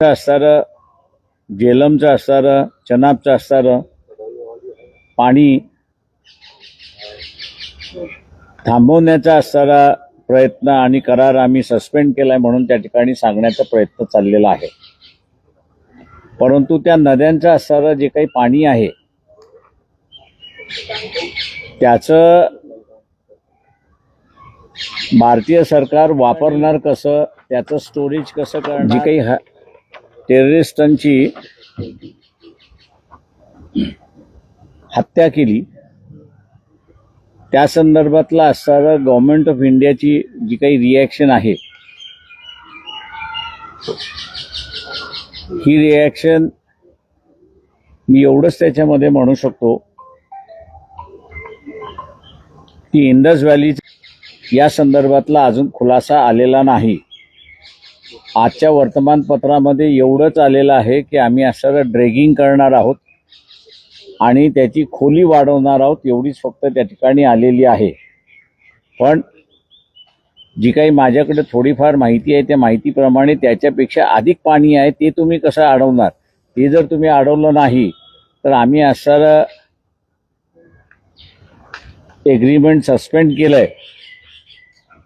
असणारं जेलमचं असणारं चनाबचं असणारं पाणी थांबवण्याचा असणारा प्रयत्न आणि करार आम्ही सस्पेंड केलाय म्हणून त्या ठिकाणी सांगण्याचा प्रयत्न चाललेला आहे. परंतु त्या नद्यांचं असणारं जे काही पाणी आहे त्याचं भारतीय सरकार वापरणार कसं त्याचं स्टोरेज कसं करणार? जी काही टेररिस्टांची हत्या केली. त्या संदर्भातला असणारा गव्हर्नमेंट ऑफ इंडियाची जी काही रिॲक्शन आहे ही रिॲक्शन मी एवढंच त्याच्यामध्ये म्हणू शकतो की इंडस व्हॅली या संदर्भातला अजून खुलासा आलेला नाही. आजच्या वर्तमानपत्रामध्ये एवढंच आलेलं आहे की आम्ही असं ड्रेगिंग करणार आहोत आणि त्याची खोली वाढवणार आहोत एवढीच फक्त त्या ठिकाणी आलेली आहे. पण जी काही माझ्याकडे थोडीफार माहिती आहे त्या माहितीप्रमाणे त्याच्यापेक्षा अधिक पाणी आहे ते तुम्ही कसं अडवणार? ते जर तुम्ही अडवलं नाही तर आम्ही असं एग्रीमेंट सस्पेंड केलंय.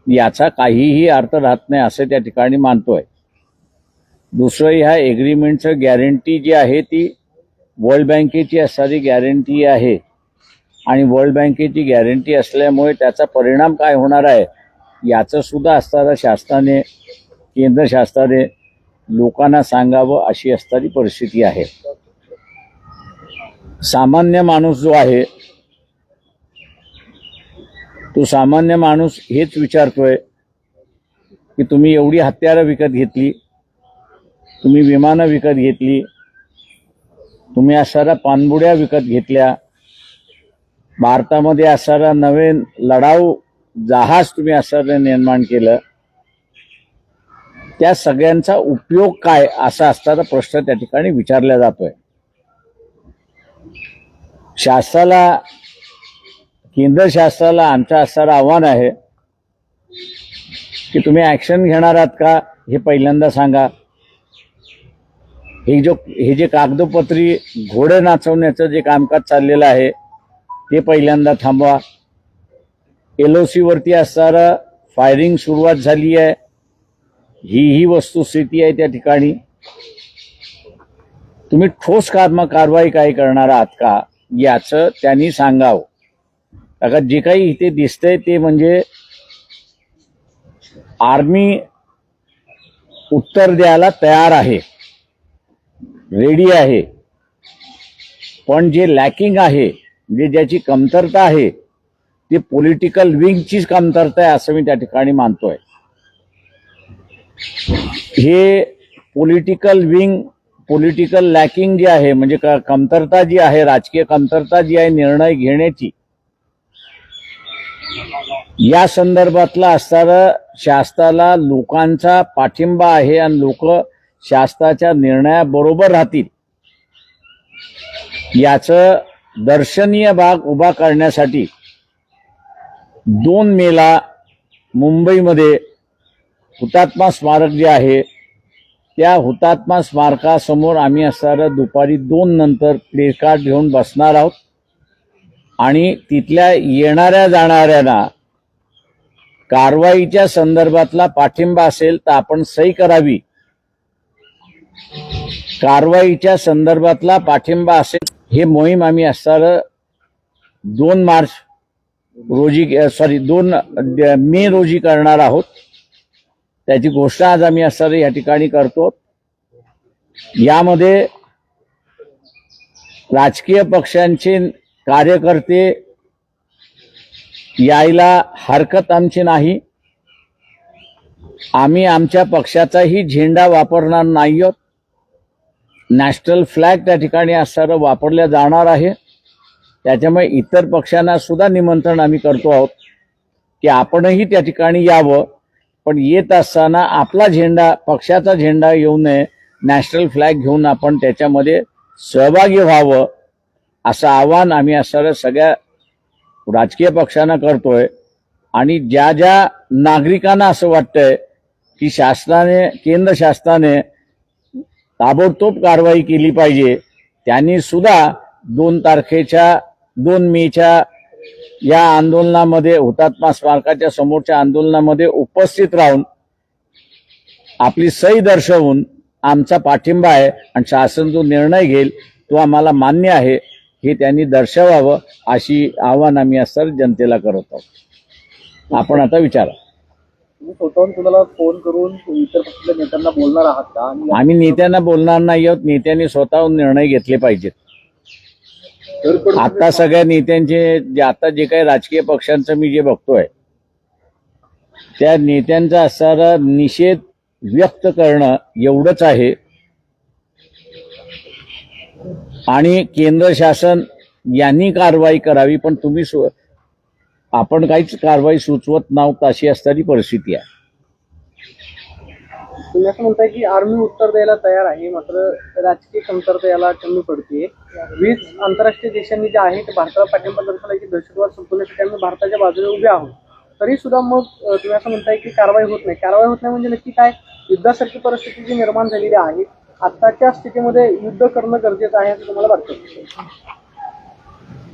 याचा काहीही अर्थ राहत नाही असं त्या ठिकाणी मानतोय. दुसरं ह्या एग्रीमेंटचं गॅरंटी जी आहे ती वर्ल्ड बँकेची असणारी गॅरंटी आहे. आणि वर्ल्ड बँकेची गॅरंटी असल्यामुळे त्याचा परिणाम काय होणार आहे याचं सुद्धा असणारं शासनाने केंद्र शासनाने लोकांना सांगावं अशी असणारी परिस्थिती आहे. सामान्य माणूस जो आहे तो सामान्य माणूस हेच विचारतोय की तुम्ही एवढी हत्यारं विकत घेतली तुम्ही विमानं विकत घेतली तुम्ही असणाऱ्या पाणबुड्या विकत घेतल्या भारतामध्ये असणारा नवीन लढाऊ जहाज तुम्ही असणारं निर्माण केलं त्या सगळ्यांचा उपयोग काय असा असणारा प्रश्न त्या ठिकाणी विचारला जातोय. शासनाला केंद्र शासनाला आमचं असणारं आव्हान आहे की तुम्ही ऍक्शन घेणार आहात का हे पहिल्यांदा सांगा. हे जो हे जे कागदोपत्री घोडे नाचवण्याचं जे कामकाज चाललेलं आहे ते पहिल्यांदा थांबवा. एल ओ वरती असणारं फायरिंग सुरुवात झाली आहे. ही ही वस्तुस्थिती आहे त्या ठिकाणी. तुम्ही ठोस काम कारवाई काय करणार आहात का याचं त्यांनी सांगावं. कारण जे काही इथे दिसतंय ते म्हणजे आर्मी उत्तर द्यायला तयार आहे. रेडी आहे. पण जे लॅकिंग आहे म्हणजे ज्याची कमतरता आहे ती पॉलिटिकल विंगचीच कमतरता आहे असं मी त्या ठिकाणी मानतोय. हे पॉलिटिकल विंग पॉलिटिकल लॅकिंग जे आहे म्हणजे कमतरता जी आहे राजकीय कमतरता जी आहे निर्णय घेण्याची या संदर्भातला असणारा शासनाला लोकांचा पाठिंबा आहे आणि लोक शासनाच्या निर्णयाबरोबर राहतील. याचं दर्शनीय भाग उभा करण्यासाठी दोन मेला मुंबईमध्ये हुतात्मा स्मारक जे आहे त्या हुतात्मा स्मारकासमोर आम्ही असणारं दुपारी दोन नंतर प्लेकार्ड घेऊन बसणार आहोत. आणि तिथल्या येणाऱ्या जाणाऱ्यांना कारवाईच्या संदर्भातला पाठिंबा असेल तर आपण सही करावी. कारवाईच्या संदर्भातला पाठिंबा असेल हे मोहीम आम्ही असणारं दोन मार्च रोजी सॉरी दोन मे रोजी करणार आहोत. त्याची घोषणा आज आम्ही असणार या ठिकाणी करतो. यामध्ये राजकीय पक्षांचे कार्यकर्ते यायला हरकत आमची नाही. आम्ही आमच्या पक्षाचाही झेंडा वापरणार नाही आहोत नॅशनल फ्लॅग त्या ठिकाणी असणारं वापरल्या जाणार आहे. त्याच्यामुळे इतर पक्षांना सुद्धा निमंत्रण आम्ही करतो आहोत की आपणही त्या ठिकाणी यावं. पण येत असताना आपला झेंडा पक्षाचा झेंडा येऊ नये. नॅशनल फ्लॅग घेऊन आपण त्याच्यामध्ये सहभागी व्हावं असं आव्हान आम्ही असणाऱ्या सगळ्या राजकीय पक्षांना करतोय आणि ज्या ज्या नागरिकांना असं वाटतंय की शासनाने केंद्र शासनाने ताबडतोब कारवाई केली पाहिजे त्यांनी सुद्धा दोन तारखेच्या दोन मेच्या या आंदोलनामध्ये हुतात्मा स्मारकाच्या समोरच्या आंदोलनामध्ये उपस्थित राहून आपली सही दर्शवून आमचा पाठिंबा आहे आणि शासन जो निर्णय घेईल तो आम्हाला मान्य आहे. हे त्यांनी दर्शवावं अशी आव्हान आम्ही आज सर जनतेला करत आहोत. आपण आता विचारा. तुम्ही स्वतःहून कुणाला फोन करून इतर पक्षाच्या नेत्यांना बोलणार आहात का? आम्ही नेत्यांना बोलणार नाही आहोत. नेत्यांनी स्वतःहून निर्णय घेतले पाहिजेत. आता सगळ्या नेत्यांचे जे आता जे काही राजकीय पक्षांचं मी जे बघतोय त्या नेत्यांचा असणारा निषेध व्यक्त करणं एवढंच आहे. आणि केंद्र शासन यांनी कारवाई करावी पण तुम्ही सु- आपण काहीच कारवाई सुचवत नाहीत अशी असणारी परिस्थिती आहे. तुम्ही असं म्हणताय की आर्मी उत्तर द्यायला तयार आहे मात्र राजकीय कमतरता याला कमी पडते वीस आंतरराष्ट्रीय देशांनी जे आहे ते भारताला पाठिंबा दर्शवला की दहशतवाद संपवण्यासाठी आम्ही भारताच्या बाजूने उभे आहोत. तरी सुद्धा मग तुम्ही असं म्हणताय की कारवाई होत नाही. कारवाई होत नाही म्हणजे नक्की काय? युद्धासारखी परिस्थिती जी निर्माण झालेली आहे आताच्या स्थितीमध्ये युद्ध करणं गरजेचं आहे असं तुम्हाला वाटतं?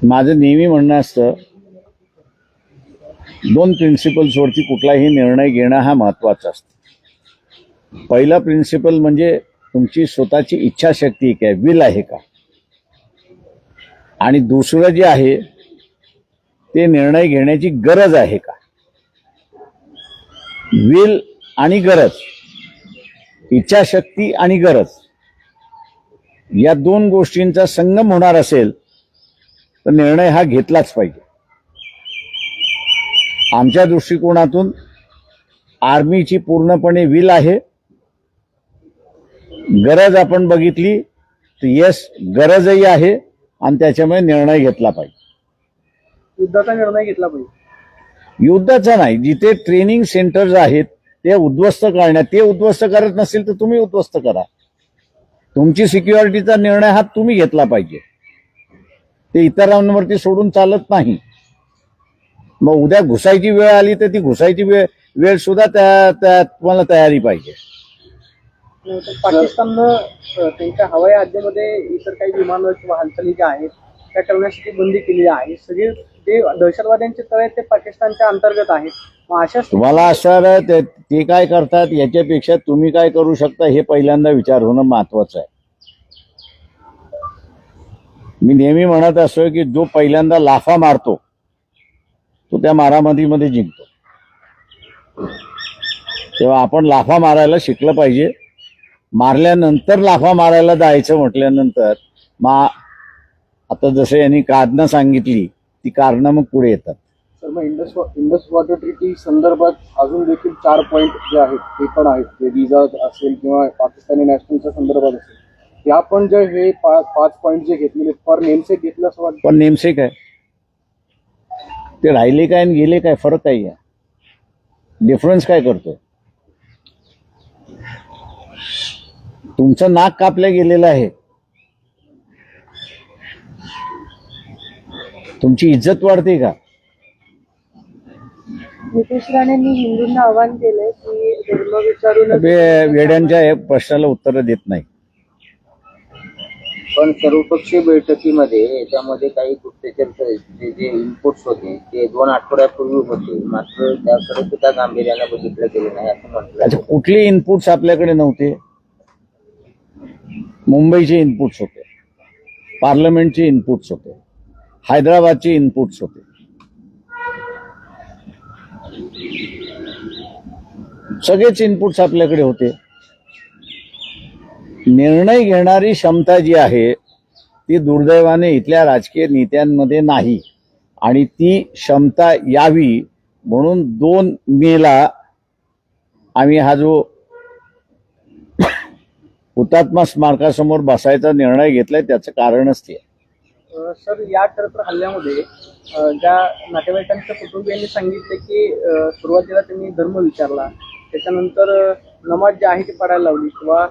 माझं नेहमी म्हणणं असतं दोन प्रिन्सिपल्सवरती कुठलाही निर्णय घेणं हा महत्त्वाचा असतो. पहिला प्रिन्सिपल म्हणजे तुमची स्वतःची इच्छाशक्ती काय विल आहे का? आणि दुसरं जे आहे ते निर्णय घेण्याची गरज आहे का? विल आणि गरज. इच्छाशक्ती आणि गरज. या दोन गोष्टींचा संगम होणार असेल तर निर्णय हा घेतलाच पाहिजे. आमच्या दृष्टिकोनातून आर्मीची पूर्णपणे विल आहे. गरज आपण बघितली तर येस गरजही आहे आणि त्याच्यामुळे निर्णय घेतला पाहिजे. युद्धाचा निर्णय घेतला पाहिजे. युद्धाचा नाही जिथे ट्रेनिंग सेंटर्स आहेत ते उद्ध्वस्त करण्यात ते उद्ध्वस्त करत नसेल तर तुम्ही उद्ध्वस्त करा. तुमची सिक्युरिटीचा निर्णय हा तुम्ही घेतला पाहिजे. ते इतरांवरती सोडून चालत नाही. मग उद्या घुसायची वेळ आली तर ती घुसायची वेळ वेळ सुद्धा त्या त्या तुम्हाला तयारी पाहिजे. पाकिस्ताननं त्यांच्या हवाई हद्दीमध्ये इतर काही विमानं किंवा हालचाली ज्या आहेत त्या करण्यासाठी बंदी केली आहे. सगळे जे दहशतवाद्यांचे तळ आहेत ते पाकिस्तानच्या अंतर्गत आहेत. मग अशा तुम्हाला असं ते ते काय करतात याच्यापेक्षा तुम्ही काय करू शकता हे पहिल्यांदा विचार होणं महत्वाचं आहे. मी नेहमी म्हणत असतो की जो पहिल्यांदा लाफा मारतो तो त्या मारामारीमध्ये जिंकतो. तेव्हा आपण लाफा मारायला शिकलं पाहिजे. मारल्यानंतर लाफा मारायला जायचं म्हटल्यानंतर मा आता जसं यांनी कारणं सांगितली ती कारणं मग पुढे येतात. तर मग इंडस इंडस वॉटर ट्रीटी संदर्भात अजून देखील चार पॉईंट जे आहेत ते पण आहेत. ते विजा असेल किंवा पाकिस्तानी नॅशनलच्या संदर्भात असेल ते आपण जे हे पा- पाच पॉईंट जे घेतलेले पर नेमसेक घेतलं असं वाटतं? पण नेमसे काय? ते राहिले काय आणि गेले काय? फरक काय आहे? डिफरन्स काय करतोय? तुमचं नाक कापलं गेलेलं आहे. तुमची इज्जत वाढते का? नितीश राणेंनी हिंदूंना आवाहन केलंय की धर्म विचारूनच बे- वेड्यांच्या प्रश्नाला उत्तर देत नाही. पण सर्वपक्षीय बैठकीमध्ये याच्यामध्ये काही गुप्तचरचे जे इनपुट्स होते ते दोन आठवड्यापूर्वी होते. मात्र त्याकडे सुद्धा गांभीर्याने बघितलं गेलं नाही असं म्हटलं अच्छा कुठले इनपुट्स आपल्याकडे नव्हते? मुंबईचे इनपुट्स होते. पार्लमेंटचे इनपुट्स होते. हैदराबादचे इनपुट्स होते. सगळेच इनपुट्स आपल्याकडे होते. निर्णय घेणारी क्षमता जी आहे ती दुर्दैवाने इथल्या राजकीय नेत्यांमध्ये नाही. आणि ती क्षमता यावी म्हणून दोन मेला आम्ही हा जो हुतात्मा स्मारकासमोर बसायचा निर्णय घेतलाय त्याचं कारणच ते आहे. सर या खरं तर हल्ल्यामध्ये ज्या नातेवाईकांच्या कुटुंबियांनी सांगितले की सुरुवातीला त्यांनी धर्म विचारला त्याच्यानंतर नमाज जी आहे ती पडायला लावली किंवा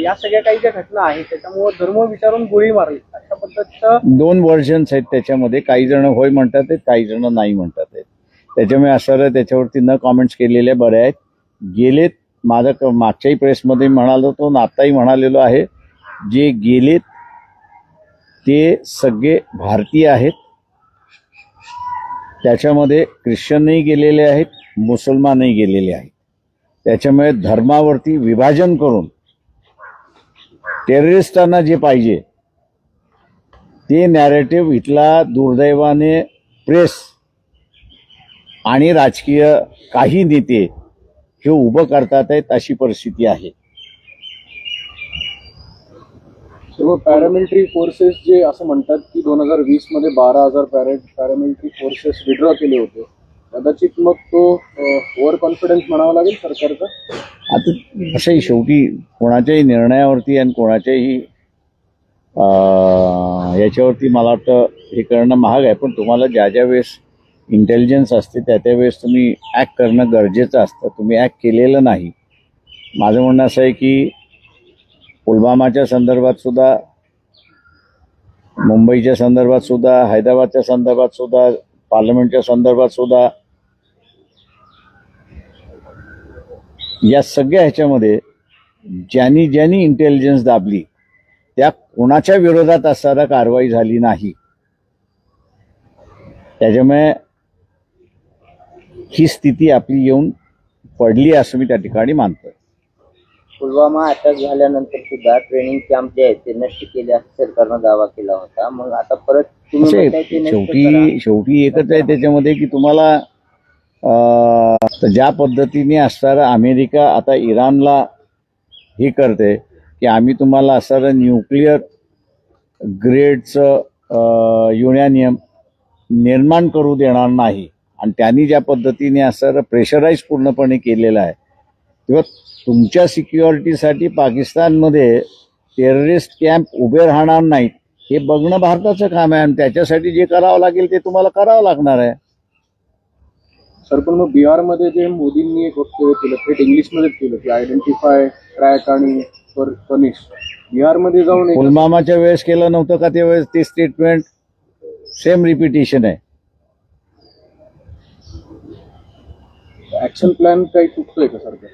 या सगळ्या काही ज्या घटना आहेत त्याच्यामुळे धर्म विचारून गोळी मारली. अशा पद्धतीचं दोन व्हर्जन्स आहेत त्याच्यामध्ये. काही जण होय म्हणतात आहेत काही जण नाही म्हणतात आहेत. त्याच्यामुळे असं त्याच्यावरती न कॉमेंट्स केलेले बरे आहेत. गेलेत माझं क- मागच्याही प्रेसमध्ये म्हणालो तो आणि आत्ताही म्हणालेलो आहे. जे गेलेत ते सगळे भारतीय आहेत. त्याच्यामध्ये ख्रिश्चनही गेलेले आहेत मुसलमानही गेलेले आहेत. त्याच्यामुळे धर्मावरती विभाजन करून टेररिस्टांना जे पाहिजे ते नॅरेटिव्ह इथला दुर्दैवाने प्रेस आणि राजकीय काही नेते हे उभं करतात आहेत अशी परिस्थिती आहे. सर्व पॅरामिलिटरी फोर्सेस जे असं म्हणतात की दोन हजार वीसमध्ये बारा हजार पॅरा पॅरामिलिटरी फोर्सेस विड्रॉ केले होते. कदाचित मग तो ओव्हर कॉन्फिडन्स म्हणावा लागेल सरकारचा? आता असंही शेवटी कोणाच्याही निर्णयावरती आणि कोणाच्याही याच्यावरती मला वाटतं हे करणं महाग आहे. पण तुम्हाला ज्या ज्या वेळेस इंटेलिजन्स असते त्या त्या वेळेस तुम्ही ॲक्ट करणं गरजेचं असतं. तुम्ही ॲक्ट केलेलं नाही. माझं म्हणणं असं आहे की पुलवामाच्या संदर्भात सुद्धा मुंबईच्या संदर्भात सुद्धा हैदराबादच्या संदर्भात सुद्धा पार्लमेंटच्या संदर्भात सुद्धा या सगळ्या ह्याच्यामध्ये ज्यांनी ज्यांनी इंटेलिजन्स दाबली त्या कोणाच्या विरोधात असताना कारवाई झाली नाही. त्याच्यामुळे ही स्थिती आपली येऊन पडली असं मी त्या ठिकाणी मानतोय. पुलवामा अटॅक झाल्यानंतर सुद्धा ट्रेनिंग कॅम्प जे आहेत ते नष्ट केले असं सरकारनं दावा केला होता मग आता परत तुम्ही असे म्हणताय ते नष्ट करा. शेवटी शेवटी एकच आहे त्याच्यामध्ये की तुम्हाला अं, ज्या पद्धतीने असणारा अमेरिका आता इराणला हे करते की आम्ही तुम्हाला असणारं न्यूक्लिअर ग्रेडचं युरॅनियम निर्माण करू देणार नाही आणि त्यांनी ज्या पद्धतीने असणारं प्रेशराईज पूर्णपणे केलेलं आहे तेव्हा तुमच्या सिक्युरिटीसाठी पाकिस्तानमध्ये टेररिस्ट कॅम्प उभे राहणार नाहीत हे बघणं भारताचं काम आहे आणि त्याच्यासाठी जे करावं लागेल ते तुम्हाला करावं लागणार आहे. सर पण मग बिहारमध्ये जे मोदींनी एक वक्तव्य केलं थेट इंग्लिशमध्येच केलं की आयडेंटिफाय ट्रॅक आणि पनिश बिहारमध्ये जाऊन एक पुलवामाच्या वेळेस केलं नव्हतं का त्यावेळेस ते स्टेटमेंट सेम रिपिटेशन आहे. ऍक्शन प्लॅन काही चुकतोय का सरकार?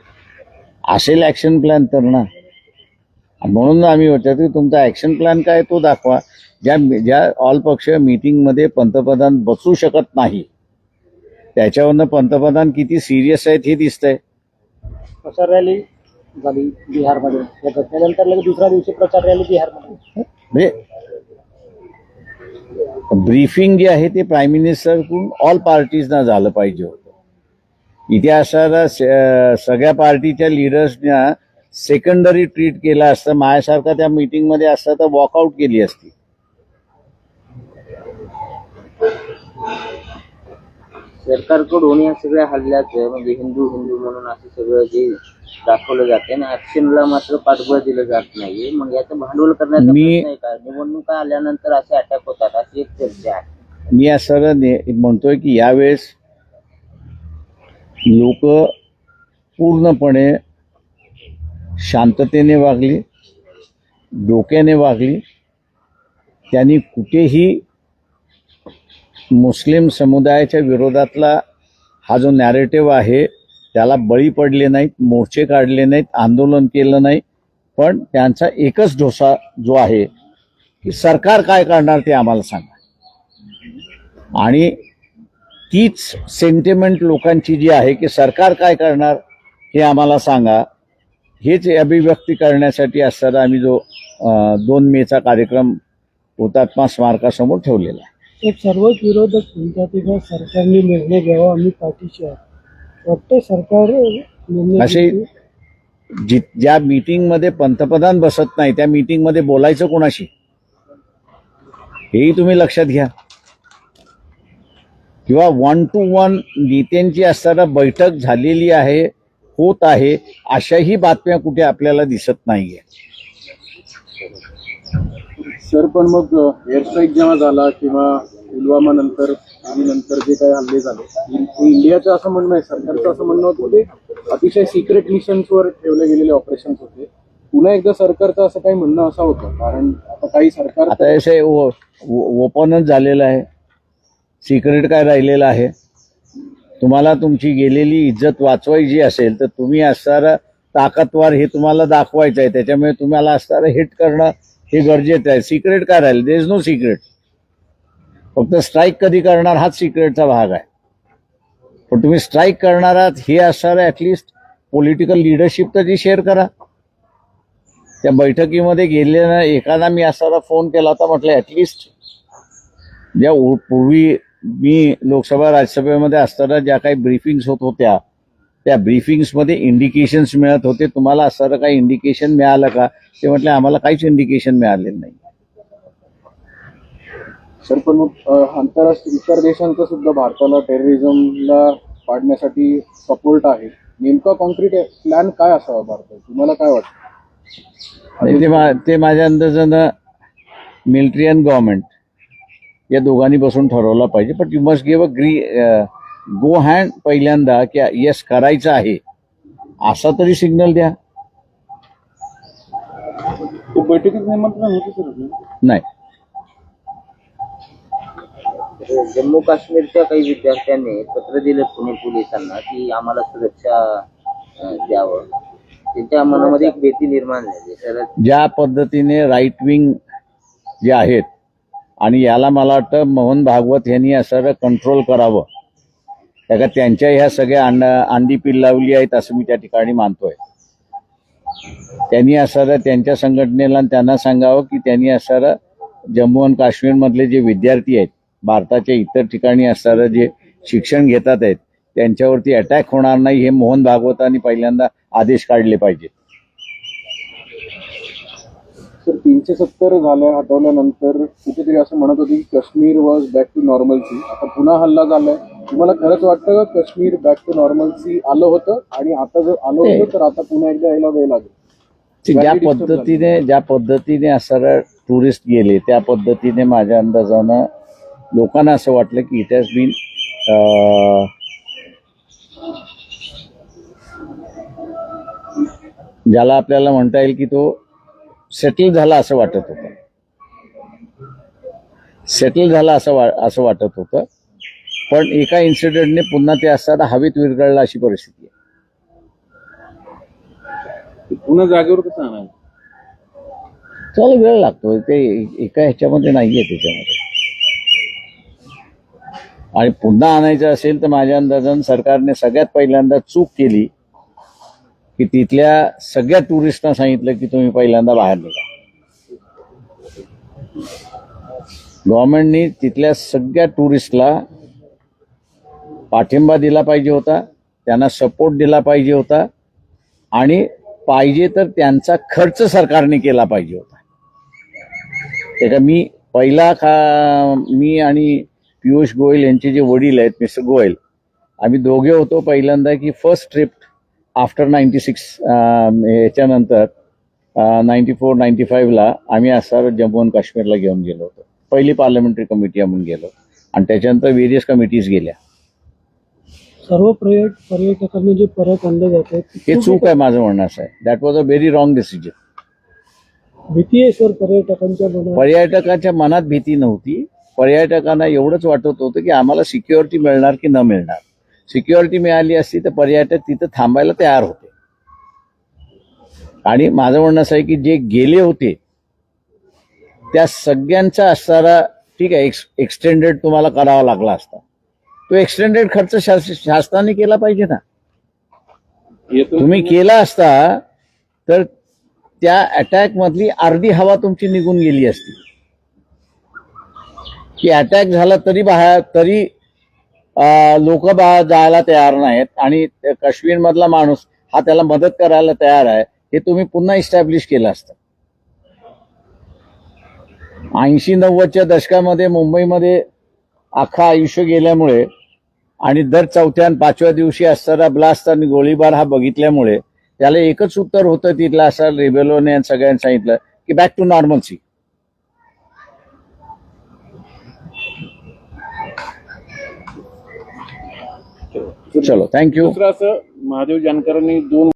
असेल ॲक्शन प्लॅन तर ना. म्हणून आम्ही विचारतो की तुमचा ॲक्शन प्लॅन काय तो दाखवा. ज्या ज्या ऑल पक्ष मीटिंगमध्ये पंतप्रधान बसू शकत नाही त्याच्यावरनं पंतप्रधान किती सिरियस आहेत हे दिसतंय. प्रचार रॅली झाली बिहारमध्ये. या घटनेनंतर लगेच दुसऱ्या दिवशी प्रचार रॅली बिहारमध्ये. म्हणजे ब्रीफिंग जे आहे ते प्राईम मिनिस्टरकडून ऑल पार्टीजना झालं पाहिजे स- सगळ्या पार्टीच्या लिडर्सना सेकंडरी ट्रीट केलं असतं. माझ्यासारखा त्या मीटिंगमध्ये असतं तर वॉकआउट केली असती. सरकारकडून या सगळ्या हल्ल्याचं म्हणजे हिंदू हिंदू म्हणून असं सगळं जे दाखवलं जाते आणि ऍक्शनला मात्र पाठबळ दिलं जात नाहीये. मग याचं भांडवल करण्याचा मी- का? निवडणुका आल्यानंतर असे अटॅक होतात अशी एक चर्चा आहे. मी असं ने- म्हणतोय की यावेळेस लोक पूर्णपणे शांततेने वागली डोक्याने वागली. त्यांनी कुठेही मुस्लिम समुदायाच्या विरोधातला हा जो नॅरेटिव्ह आहे त्याला बळी पडले नाहीत मोर्चे काढले नाहीत आंदोलन केलं नाही. पण त्यांचा एकच ढोसा जो आहे की सरकार काय करणार ते आम्हाला सांगा. आणि तीच सेंटिमेंट लोकांची जी आहे की सरकार काय करणार हे आम्हाला सांगा. हेच अभिव्यक्ती करण्यासाठी असताना आम्ही जो दोन मेचा कार्यक्रम हुतात्मा स्मारकासमोर ठेवलेला आहे. एक सर्वच विरोधक बा सरकारने निर्णय घ्यावा आम्ही पाठीशी आहोत. वाटतं सरकार असे. जि ज्या मीटिंगमध्ये पंतप्रधान बसत नाही त्या मीटिंगमध्ये बोलायचं कोणाशी? हेही तुम्ही लक्षात घ्या. किंवा वन टू वन नेत्यांची असताना बैठक झालेली आहे होत आहे अशाही बातम्या कुठे आपल्याला दिसत नाहीये. सर पण मग एअर स्ट्राईक जेव्हा झाला किंवा पुलवामा नंतर नंतर जे काही हल्ले झाले इंडियाचं असं म्हणणं आहे सरकारचं असं म्हणणं होतं ते अतिशय सिक्रेट मिशन्सवर ठेवले गेलेले ऑपरेशन्स होते. पुन्हा एकदा सरकारचं असं काही म्हणणं असं होतं कारण आता काही सरकार आता असे ओपनच झालेलं आहे. सिक्रेट काय राहिलेलं आहे? तुम्हाला तुमची गेलेली इज्जत वाचवायची असेल तर तुम्ही असणारा ताकदवार हे तुम्हाला दाखवायचं आहे. त्याच्यामुळे तुम्हाला असणारं हिट करणं हे गरजेचं आहे. सिक्रेट काय राहील? देर इज नो सिक्रेट फक्त स्ट्राईक कधी करणार हाच सिक्रेटचा भाग आहे. पण तुम्ही स्ट्राईक करणार आहात हे असणारं ऍटलिस्ट पॉलिटिकल लिडरशिप तर ती शेअर करा. त्या बैठकीमध्ये गेलेल्या एखादा मी असणारा फोन केला होता म्हटलं ऍटलिस्ट ज्या उ- पूर्वी मी लोकसभा राज्यसभेमध्ये असताना ज्या काही ब्रीफिंग्स होत होत्या त्या ब्रीफिंग्समध्ये इंडिकेशन्स मिळत होते. तुम्हाला असणारं काही इंडिकेशन मिळालं का? ते म्हटलं आम्हाला काहीच इंडिकेशन मिळालेलं नाही. सर पण आंतरराष्ट्रीय इतर देशांचा सुद्धा भारताला टेररिझमला पाडण्यासाठी सपोर्ट आहे. नेमका कॉन्क्रीट प्लॅन काय असावा भारतात? तुम्हाला काय वाटतं? ते माझ्या अंदाजानं मिलिटरी अँड गव्हर्नमेंट या दोघांनी बसून ठरवलं पाहिजे. पण यू मस्ट गिव्ह अ ग्री गो हँड पहिल्यांदा की येस करायचं आहे असा तरी सिग्नल द्या. ते बैठकीत निमंत्रण होते सर नाही. जम्मू काश्मीरच्या काही विद्यार्थ्यांनी पत्र दिलं पुणे पोलिसांना की आम्हाला सुरक्षा द्यावं. त्यांच्या मनामध्ये एक भीती निर्माण झाली. ज्या पद्धतीने राईट विंग जे आहेत आणि याला मला वाटतं मोहन भागवत यांनी असं कंट्रोल करावं. त्या का त्यांच्या ह्या सगळ्या अंड अंडी पिल्लावली आहेत असं मी त्या ठिकाणी मानतोय. त्यांनी असं त्यांच्या संघटनेला त्यांना सांगावं की त्यांनी असं जम्मू आणि काश्मीरमधले जे विद्यार्थी आहेत भारताच्या इतर ठिकाणी असणारं जे शिक्षण घेतात आहेत त्यांच्यावरती अटॅक होणार नाही हे मोहन भागवतांनी पहिल्यांदा आदेश काढले पाहिजेत. सर तीनशे सत्तर झाल्या हटवल्यानंतर कुठेतरी असं म्हणत होते की Kashmir was back to normalcy आता पुन्हा हल्ला झालाय. तुम्हाला खरंच वाटतं का काश्मीर बॅक टू नॉर्मलसी आलं होतं? आणि आता जर आलं होतं तर आता पुन्हा एकदा यायला वेळ लागेल. ज्या पद्धतीने ज्या पद्धतीने असणारा टुरिस्ट गेले त्या पद्धतीने माझ्या अंदाजानं लोकांना असं वाटलं की इट हॅज बीन ज्याला आपल्याला म्हणता येईल की तो सेटल झाला असं वाटत होतं. सेटल झाला असं वा असं वाटत होतं. पण एका इन्सिडेंटने पुन्हा ते असताना हवेत विरघळला अशी परिस्थिती आहे. पुन्हा जागेवर कसं आणायचं? त्याला वेळ लागतो. ते एका ह्याच्यामध्ये नाहीये त्याच्यामध्ये. आणि पुन्हा आणायचं असेल तर माझ्या अंदाजानं सरकारने सगळ्यात पहिल्यांदा चूक केली. की तिथल्या सगळ्या टुरिस्टना सांगितलं की तुम्ही पहिल्यांदा बाहेर निघा. गव्हर्नमेंटनी तिथल्या सगळ्या टुरिस्टला पाठिंबा दिला पाहिजे होता त्यांना सपोर्ट दिला पाहिजे होता आणि पाहिजे तर त्यांचा खर्च सरकारने केला पाहिजे होता. त्याच्या मी पहिला खा मी आणि पियुष गोयल यांचे जे वडील आहेत मिस्टर गोयल आम्ही दोघे होतो पहिल्यांदा की first trip after ninety six याच्यानंतर नाईन्टी फोर नाईन्टी फाईव्हला आम्ही असं जम्मू आणि काश्मीरला घेऊन गेलो होतो. पहिली पार्लमेंटरी कमिटी आम्ही गेलो. आणि त्याच्यानंतर व्हेरियस कमिटीज गेल्या. सर्व पर्यट पर्यटकांना जे परत आणले जाते हे चूक आहे माझं म्हणणं असं आहे. That was a very wrong decision भीती आहे सर पर्यटकांच्या मनात? पर्यटकाच्या मनात भीती नव्हती. पर्यटकांना एवढंच वाटत होतं की आम्हाला सिक्युरिटी मिळणार की न मिळणार. सिक्युरिटी मिळाली असती तर पर्यटक तिथं थांबायला तयार होते. आणि माझं म्हणणं असं आहे की जे गेले होते त्या सगळ्यांचा असणारा ठीक आहे एक्स एक्सटेंडेड तुम्हाला करावा लागला असता. तो एक्सटेंडेड खर्च शास- शासनाने केला पाहिजे ना. तुम्ही केला असता तर त्या अटॅक मधली अर्धी हवा तुमची निघून गेली असती. की अटॅक झाला तरी बाहेर तरी लोक जायला तयार नाहीत आणि काश्मीर मधला माणूस हा त्याला मदत करायला तयार आहे हे तुम्ही पुन्हा इस्टॅब्लिश केलं असतं. ऐंशी नव्वदच्या दशकामध्ये मुंबईमध्ये अख्खा आयुष्य गेल्यामुळे आणि दर चौथ्या आणि पाचव्या दिवशी असणारा ब्लास्ट आणि गोळीबार हा बघितल्यामुळे त्याला एकच उत्तर होतं तिथलं असं रेबेलोने सगळ्यांनी सांगितलं की बॅक टू नॉर्मलसी चलो थँक्यू दुसरं असं महादेव जानकरांनी दोन